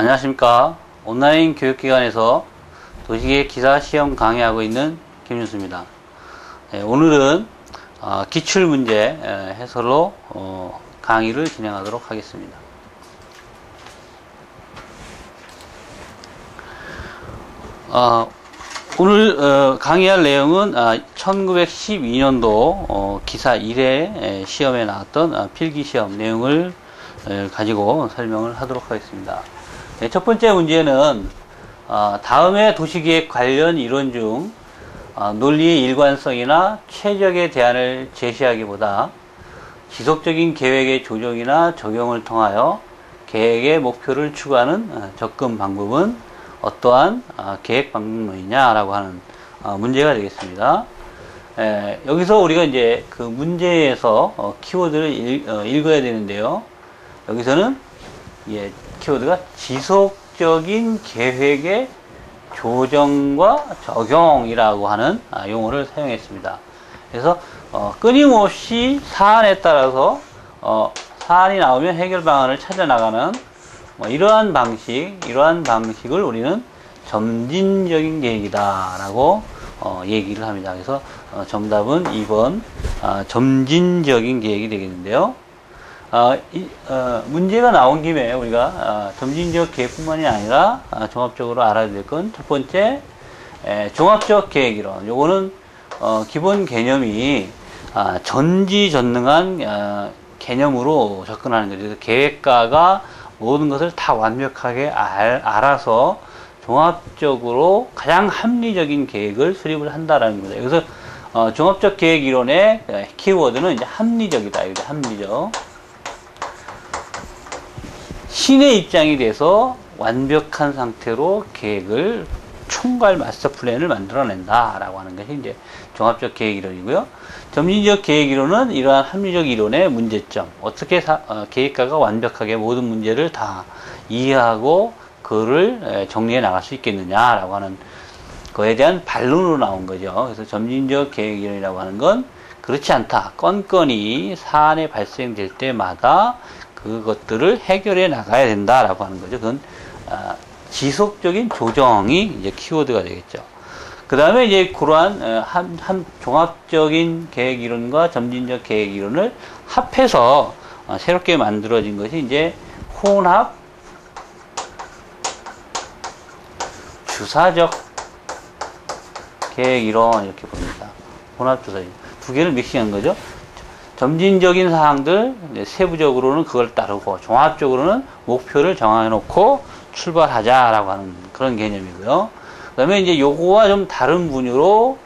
안녕하십니까. 온라인 교육기관에서 도시계획 기사 시험 강의하고 있는 김윤수입니다. 예, 오늘은 어, 기출문제 에, 해설로 어, 강의를 진행하도록 하겠습니다. 어, 오늘 어, 강의할 내용은 아, 1912년도 어, 기사 1회 시험에 나왔던 아, 필기시험 내용을 에, 가지고 설명을 하도록 하겠습니다. 네, 첫 번째 문제는 어, 다음의 도시계획 관련 이론 중 어, 논리의 일관성이나 최적의 대안을 제시하기보다 지속적인 계획의 조정이나 적용을 통하여 계획의 목표를 추구하는 어, 접근 방법은 어떠한 어, 계획 방법이냐라고 하는 어, 문제가 되겠습니다. 에, 여기서 우리가 이제 그 문제에서 어, 키워드를 읽, 어, 읽어야 되는데요. 여기서는 예, 키워드가 지속적인 계획의 조정과 적용이라고 하는 아, 용어를 사용했습니다. 그래서 어, 끊임없이 사안에 따라서 어, 사안이 나오면 해결 방안을 찾아 나가는 뭐 이러한 방식, 이러한 방식을 우리는 점진적인 계획이다라고 어, 얘기를 합니다. 그래서 어, 정답은 2번 아, 점진적인 계획이 되겠는데요. 아, 이, 어, 문제가 나온 김에 우리가 아, 점진적 계획뿐만이 아니라 아, 종합적으로 알아야 될 건 첫 번째 에, 종합적 계획이론. 요거는 어, 기본 개념이 아, 전지전능한 아, 개념으로 접근하는 거죠. 그래서 계획가가 모든 것을 다 완벽하게 알, 알아서 종합적으로 가장 합리적인 계획을 수립을 한다라는 거죠. 그래서 어, 종합적 계획 이론의 키워드는 이제 합리적이다. 이게 합리적. 신의 입장이 돼서 완벽한 상태로 계획을 총괄 마스터 플랜을 만들어낸다라고 하는 것이 이제 종합적 계획 이론이고요. 점진적 계획 이론은 이러한 합리적 이론의 문제점, 어떻게 사, 어, 계획가가 완벽하게 모든 문제를 다 이해하고 그를 정리해 나갈 수 있겠느냐라고 하는 거에 대한 반론으로 나온 거죠. 그래서 점진적 계획 이론이라고 하는 건 그렇지 않다. 건건이 사안에 발생될 때마다 그것들을 해결해 나가야 된다라고 하는 거죠. 그건 아, 지속적인 조정이 이제 키워드가 되겠죠. 그 다음에 이제 그러한 어, 한, 한 종합적인 계획 이론과 점진적 계획 이론을 합해서 어, 새롭게 만들어진 것이 이제 혼합 주사적 계획 이론 이렇게 봅니다. 혼합 주사적 두 개를 믹싱한 거죠. 점진적인 사항들 세부적으로는 그걸 따르고 종합적으로는 목표를 정해 놓고 출발하자라고 하는 그런 개념이고요. 그 다음에 이제 요거와 좀 다른 분야로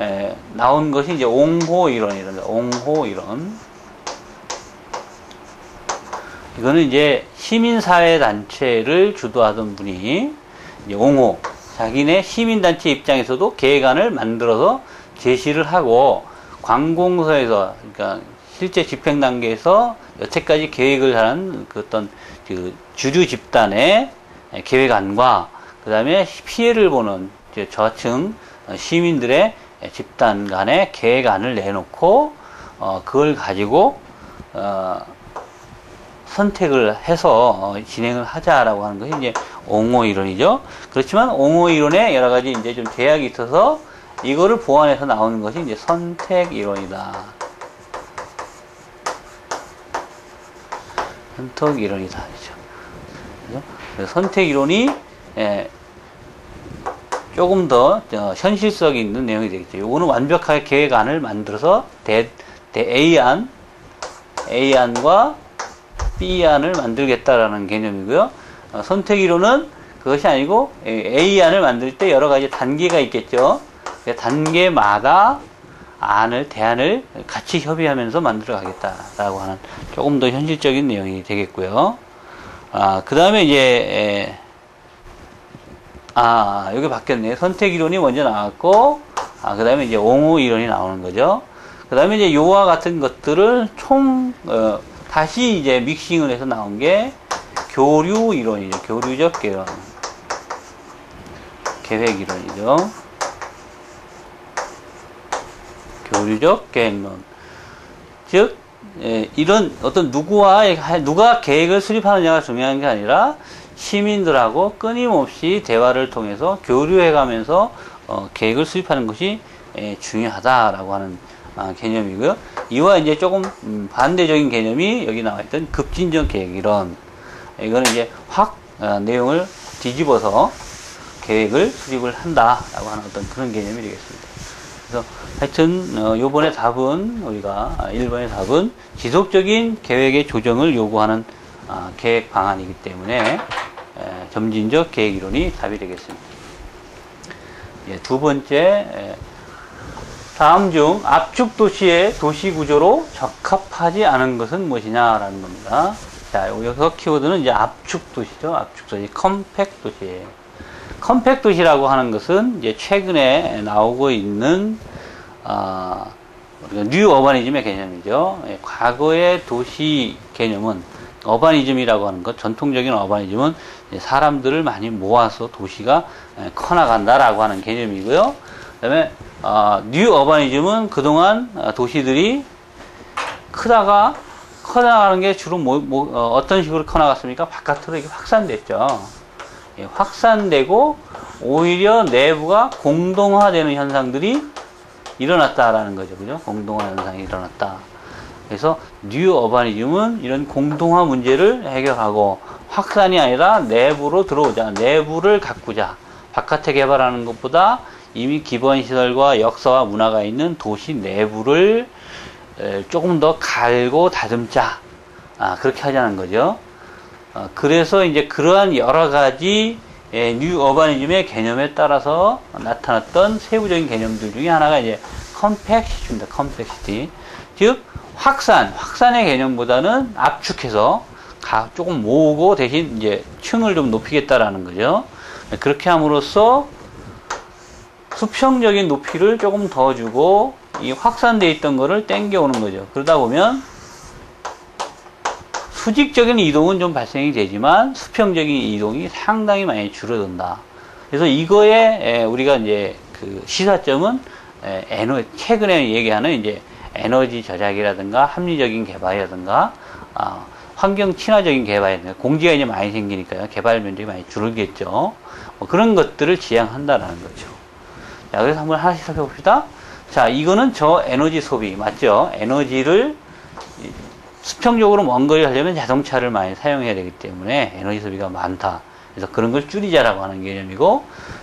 에, 나온 것이 이제 옹호 이론이랍니다. 옹호 이론. 이거는 이제 시민사회 단체를 주도하던 분이 이제 옹호 자기네 시민단체 입장에서도 계획안을 만들어서 제시를 하고 관공서에서 그러니까 실제 집행 단계에서 여태까지 계획을 하는 그 어떤 그 주류 집단의 계획안과 그 다음에 피해를 보는 저층 시민들의 집단 간의 계획안을 내놓고 어 그걸 가지고 어 선택을 해서 어, 진행을 하자라고 하는 것이 이제 옹호 이론이죠. 그렇지만 옹호 이론에 여러 가지 이제 좀 제약이 있어서 이거를 보완해서 나오는 것이 이제 선택 이론이다. 선택 이론이다. 그죠? 선택 이론이 예, 조금 더 현실성 있는 내용이 되겠죠. 요거는 완벽하게 계획안을 만들어서 대, 대 A안, A안과 B안을 만들겠다라는 개념이고요. 어, 선택 이론은 그것이 아니고 A안을 만들 때 여러 가지 단계가 있겠죠. 그 단계마다 안을 대안을 같이 협의하면서 만들어 가겠다라고 하는 조금 더 현실적인 내용이 되겠고요. 아, 그 다음에 이제 에, 아 여기 바뀌었네요. 선택 이론이 먼저 나왔고 아, 그 다음에 이제 옹호 이론이 나오는 거죠. 그 다음에 이제 요와 같은 것들을 총 어, 다시 이제 믹싱을 해서 나온 게 교류 이론이죠. 교류적 계획 계획 이론이죠. 교류적 계획론. 즉, 예, 이런 어떤 누구와, 누가 계획을 수립하느냐가 중요한 게 아니라 시민들하고 끊임없이 대화를 통해서 교류해 가면서 어, 계획을 수립하는 것이 에, 중요하다라고 하는 아, 개념이고요. 이와 이제 조금 음, 반대적인 개념이 여기 나와 있던 급진적 계획 이런 이거는 이제 확 어, 내용을 뒤집어서 계획을 수립을 한다라고 하는 어떤 그런 개념이 되겠습니다. 그래서 하여튼 어, 요번에 답은 우리가 아, 1번의 답은 지속적인 계획의 조정을 요구하는 아, 계획 방안이기 때문에 에, 점진적 계획 이론이 답이 되겠습니다. 예, 두 번째 에, 다음 중 압축 도시의 도시 구조로 적합하지 않은 것은 무엇이냐라는 겁니다. 자, 여기서 키워드는 이제 압축 도시죠. 압축 도시, 컴팩 도시예요. 컴팩 도시라고 하는 것은 이제 최근에 나오고 있는 아, 우리가 뉴 어바니즘의 개념이죠. 예, 과거의 도시 개념은 어바니즘이라고 하는 것, 전통적인 어바니즘은 사람들을 많이 모아서 도시가 예, 커나간다라고 하는 개념이고요. 그다음에 어, 뉴 어바니즘은 그동안 도시들이 크다가 커나가는 게 주로 뭐, 뭐 어, 떤 식으로 커나갔습니까? 바깥으로 이게 확산됐죠. 예, 확산되고 오히려 내부가 공동화되는 현상들이 일어났다라는 거죠. 그죠? 공동화 현상이 일어났다. 그래서 뉴 어바니즘은 이런 공동화 문제를 해결하고 확산이 아니라 내부로 들어오자. 내부를 가꾸자. 바깥에 개발하는 것보다 이미 기본 시설과 역사와 문화가 있는 도시 내부를 조금 더 갈고 다듬자. 아, 그렇게 하자는 거죠. 어, 그래서 이제 그러한 여러 가지 뉴 어바니즘의 개념에 따라서 나타났던 세부적인 개념들 중에 하나가 이제 컴팩시티입니다. 컴팩시티. 즉, 확산, 확산의 개념보다는 압축해서 조금 모으고 대신 이제 층을 좀 높이겠다라는 거죠. 그렇게 함으로써 수평적인 높이를 조금 더 주고 이 확산되어 있던 거를 땡겨오는 거죠. 그러다 보면 수직적인 이동은 좀 발생이 되지만 수평적인 이동이 상당히 많이 줄어든다. 그래서 이거에 우리가 이제 그 시사점은 에너 최근에 얘기하는 이제 에너지 절약이라든가 합리적인 개발이라든가 아, 환경 친화적인 개발이라든가 공지가 이제 많이 생기니까요 개발 면적이 많이 줄겠죠. 뭐 그런 것들을 지향한다라는 거죠. 자, 그래서 한번 하나씩 살펴봅시다. 자, 이거는 저 에너지 소비 맞죠? 에너지를 수평적으로 먼 거리 하려면 자동차를 많이 사용해야 되기 때문에 에너지 소비가 많다. 그래서 그런 걸 줄이자라고 하는 개념이고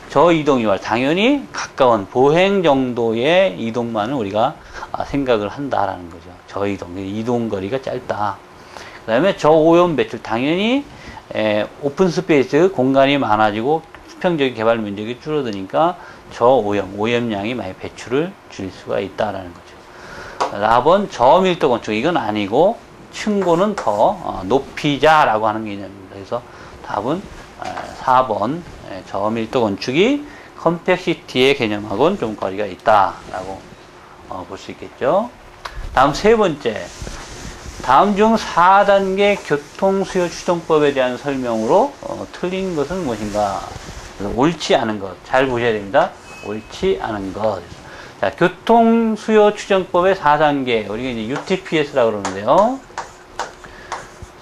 저 이동이와 당연히 가까운 보행 정도의 이동만을 우리가 아, 생각을 한다라는 거죠. 저 이동, 이동 거리가 짧다. 그 다음에 저 오염 배출, 당연히 에, 오픈 스페이스 공간이 많아지고 수평적인 개발 면적이 줄어드니까 저 오염, 오염량이 많이 배출을 줄일 수가 있다라는 거죠. 라번 저밀도 건축, 이건 아니고 층고는 더 어, 높이자라고 하는 개념입니다. 그래서 답은 4번 저밀도 건축이 컴팩시티의 개념하고는 좀 거리가 있다라고 어, 볼수 있겠죠. 다음 세 번째. 다음 중 4단계 교통수요 추정법에 대한 설명으로 어, 틀린 것은 무엇인가? 옳지 않은 것. 잘 보셔야 됩니다. 옳지 않은 것. 자, 교통수요 추정법의 4단계. 우리가 이제 UTPS라고 그러는데요.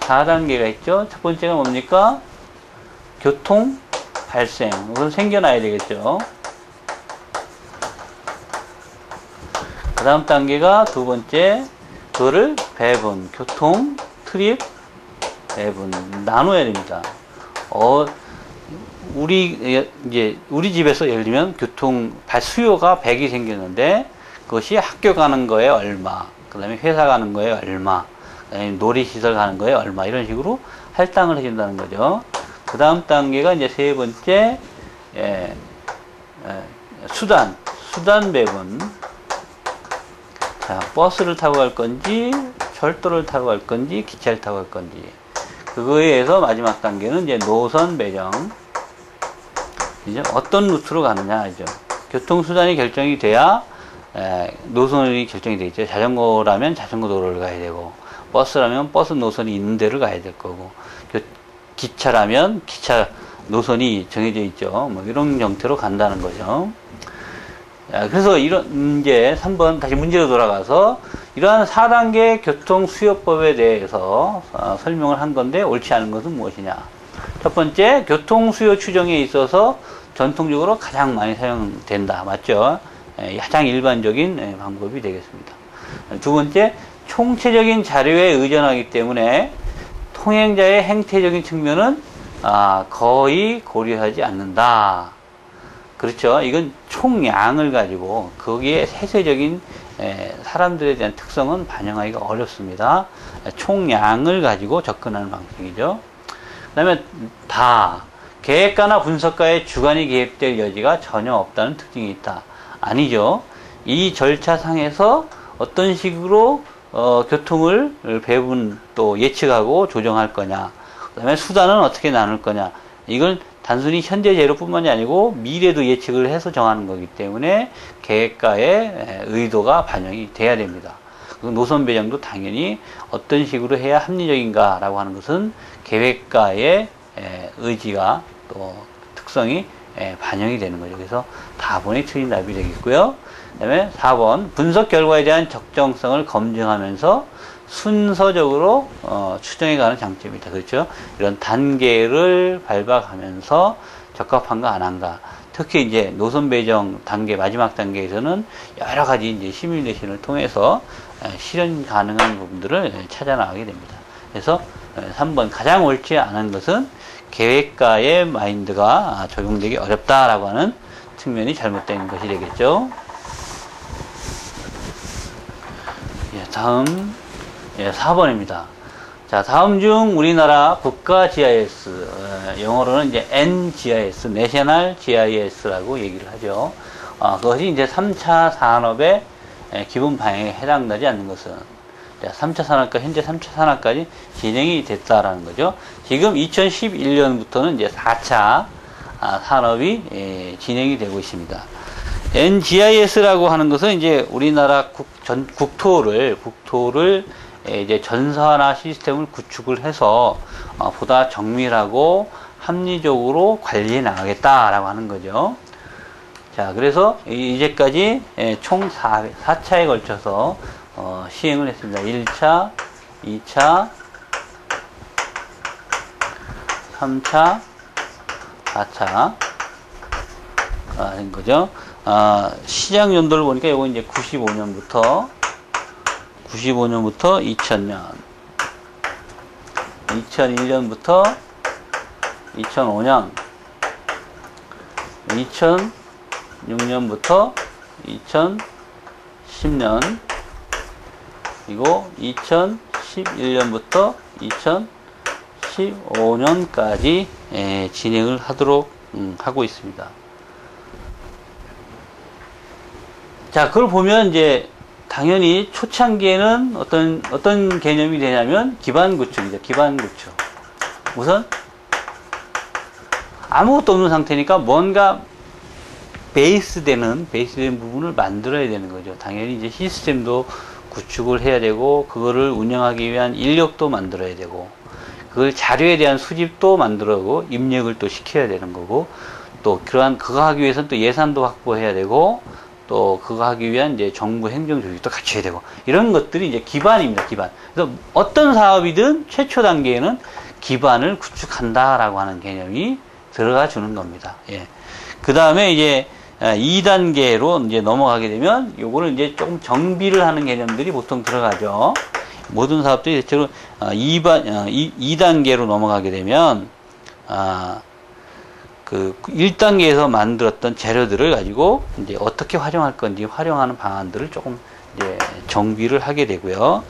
4단계가 있죠. 첫 번째가 뭡니까? 교통 발생. 우선 생겨나야 되겠죠. 그 다음 단계가 두 번째, 그거를 배분, 교통, 트립, 배분, 나눠야 됩니다. 어, 우리, 이제, 우리 집에서 예를 들면 교통, 수요가 100이 생겼는데, 그것이 학교 가는 거에 얼마, 그 다음에 회사 가는 거에 얼마, 놀이시설 가는 거에 얼마 이런 식으로 할당을 해준다는 거죠. 그 다음 단계가 이제 세 번째 예, 예, 수단 수단 배분. 자 버스를 타고 갈 건지 철도를 타고 갈 건지 기차를 타고 갈 건지. 그거에 의해서 마지막 단계는 이제 노선 배정. 이제 어떤 루트로 가느냐 이죠. 교통수단이 결정이 돼야 에, 노선이 결정이 되겠죠. 자전거라면 자전거 도로를 가야 되고 버스라면 버스 노선이 있는 데를 가야 될 거고 기차라면 기차 노선이 정해져 있죠. 뭐 이런 형태로 간다는 거죠. 그래서 이런 이제 3번 다시 문제로 돌아가서 이러한 4단계 교통 수요법에 대해서 어, 설명을 한 건데 옳지 않은 것은 무엇이냐? 첫 번째, 교통 수요 추정에 있어서 전통적으로 가장 많이 사용된다. 맞죠? 예, 가장 일반적인 예, 방법이 되겠습니다. 두 번째, 총체적인 자료에 의존하기 때문에 통행자의 행태적인 측면은 아, 거의 고려하지 않는다. 그렇죠. 이건 총량을 가지고 거기에 세세적인 에, 사람들에 대한 특성은 반영하기가 어렵습니다. 총량을 가지고 접근하는 방식이죠. 그 다음에 다 계획가나 분석가의 주관이 개입될 여지가 전혀 없다는 특징이 있다. 아니죠. 이 절차상에서 어떤 식으로 어, 교통을 배분 또 예측하고 조정할 거냐. 그 다음에 수단은 어떻게 나눌 거냐. 이걸 단순히 현재 재료뿐만이 아니고 미래도 예측을 해서 정하는 거기 때문에 계획가의 의도가 반영이 돼야 됩니다. 노선 배정도 당연히 어떤 식으로 해야 합리적인가라고 하는 것은 계획가의 의지가 또 특성이 반영이 되는 거죠. 그래서 4번이 틀린 답이 되겠고요. 그 다음에 4번 분석 결과에 대한 적정성을 검증하면서 순서적으로 어, 추정해가는 장점이다. 그렇죠? 이런 단계를 밟아가면서 적합한가 안 한가. 특히 이제 노선 배정 단계 마지막 단계에서는 여러 가지 이제 시뮬레이션을 통해서 실현 가능한 부분들을 찾아 나가게 됩니다. 그래서 3번 가장 옳지 않은 것은 계획가의 마인드가 적용되기 어렵다라고 하는 측면이 잘못된 것이 되겠죠. 예, 다음 예, 4번입니다. 자, 다음 중 우리나라 국가 GIS, 어, 영어로는 이제 NGIS, National GIS라고 얘기를 하죠. 어, 그것이 이제 3차 산업의 예, 기본 방향에 해당되지 않는 것은 3차 산업과 현재 3차 산업까지 진행이 됐다라는 거죠. 지금 2011년부터는 이제 4차 아, 산업이 예, 진행이 되고 있습니다. NGIS라고 하는 것은 이제 우리나라 국, 전, 국토를, 국토를 예, 이제 전산화 시스템을 구축을 해서 어, 보다 정밀하고 합리적으로 관리해 나가겠다라고 하는 거죠. 자, 그래서 이제까지 예, 총 4, 4차에 걸쳐서 어, 시행을 했습니다. 1차, 2차, 3차, 4차 아, 된 거죠. 아, 시장 연도를 보니까 이거 이제 95년부터 95년부터 2000년 2001년부터 2005년 2006년부터 2010년 그리고 2011년부터 2015년까지 예, 진행을 하도록 음, 하고 있습니다. 자, 그걸 보면 이제 당연히 초창기에는 어떤 어떤 개념이 되냐면 기반 구축이죠. 기반 구축. 우선 아무것도 없는 상태니까 뭔가 베이스 되는 베이스된 부분을 만들어야 되는 거죠. 당연히 이제 시스템도 구축을 해야 되고 그거를 운영하기 위한 인력도 만들어야 되고 그걸 자료에 대한 수집도 만들어고 입력을 또 시켜야 되는 거고 또 그러한 그거 하기 위해서는 또 예산도 확보해야 되고 또 그거 하기 위한 이제 정부 행정 조직도 갖춰야 되고 이런 것들이 이제 기반입니다. 기반. 그래서 어떤 사업이든 최초 단계에는 기반을 구축한다라고 하는 개념이 들어가 주는 겁니다. 예. 그 다음에 이제 2단계로 이제 넘어가게 되면 요거는 이제 조금 정비를 하는 개념들이 보통 들어가죠. 모든 사업들이 대체로 2반, 어, 2단계로 어, 넘어가게 되면 아, 그 1단계에서 만들었던 재료들을 가지고 이제 어떻게 활용할 건지 활용하는 방안들을 조금 이제 정비를 하게 되고요.